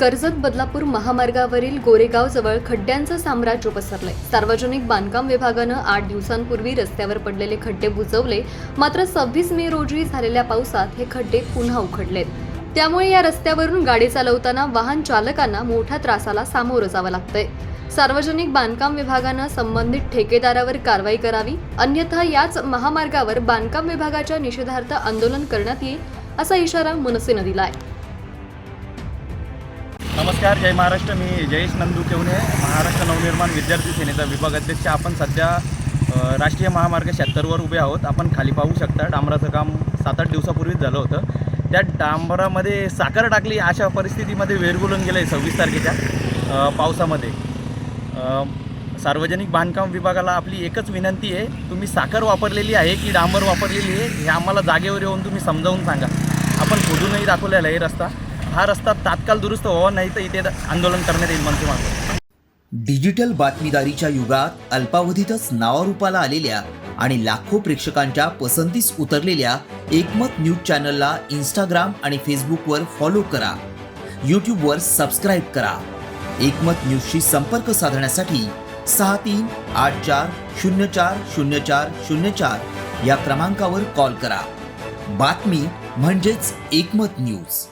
कर्जत बदलापूर महामार्गावरील गोरेगावजवळ खड्ड्यांचं साम्राज्य पसरलंय. सार्वजनिक बांधकाम विभागानं आठ दिवसांपूर्वी रस्त्यावर पडलेले खड्डे बुजवले. मात्र सव्वीस मे रोजी झालेल्या पावसात हे खड्डे पुन्हा उखडलेत. त्यामुळे या रस्त्यावरून गाडी चालवताना वाहन चालकांना मोठ्या त्रासाला सामोरं जावं लागतंय. सार्वजनिक बांधकाम विभागानं संबंधित ठेकेदारावर कारवाई करावी अन्यथा याच महामार्गावर बांधकाम विभागाच्या निषेधार्थ आंदोलन करण्यात येईल असा इशारा मनसेनं दिलाय. नमस्कार जय महाराष्ट्र. मी जयेश नंदू केवणे महाराष्ट्र नवनिर्माण विद्यार्थी सेनेचा विभाग अध्यक्ष. आपण सध्या राष्ट्रीय महामार्ग शहात्तरवर उभे आहोत. आपण खाली पाहू शकता डांबराचं काम सात आठ दिवसापूर्वीच झालं होतं. त्या डांबरामध्ये साखर टाकली अशा परिस्थितीमध्ये वेरगुलून गेलं आहे सव्वीस तारखेच्या पावसामध्ये. सार्वजनिक बांधकाम विभागाला आपली एकच विनंती आहे तुम्ही साखर वापरलेली आहे की डांबर वापरलेली आहे हे आम्हाला जागेवर येऊन तुम्ही समजावून सांगा. आपण खोदूनही दाखवलेला आहे रस्ता. हा रस्ता तात्काळ दुरुस्त व्हावा नाही तर इथे आंदोलन करण्यात येईल मनसे मागं डिजिटल बातमीदारीच्या युगात अल्पावधीतच नावारूपाला आलेल्या आणि लाखो प्रेक्षकांच्या पसंतीस उतरलेल्या एकमत न्यूज चॅनलला इंस्टाग्राम आणि फेसबुकवर फॉलो करा. यूट्यूबवर सबस्क्राईब करा. एकमत न्यूजशी संपर्क साधण्यासाठी सहा तीन आठ चार शून्य चार शून्य चार शून्य चार या क्रमांकावर कॉल करा. बातमी म्हणजेच एकमत न्यूज.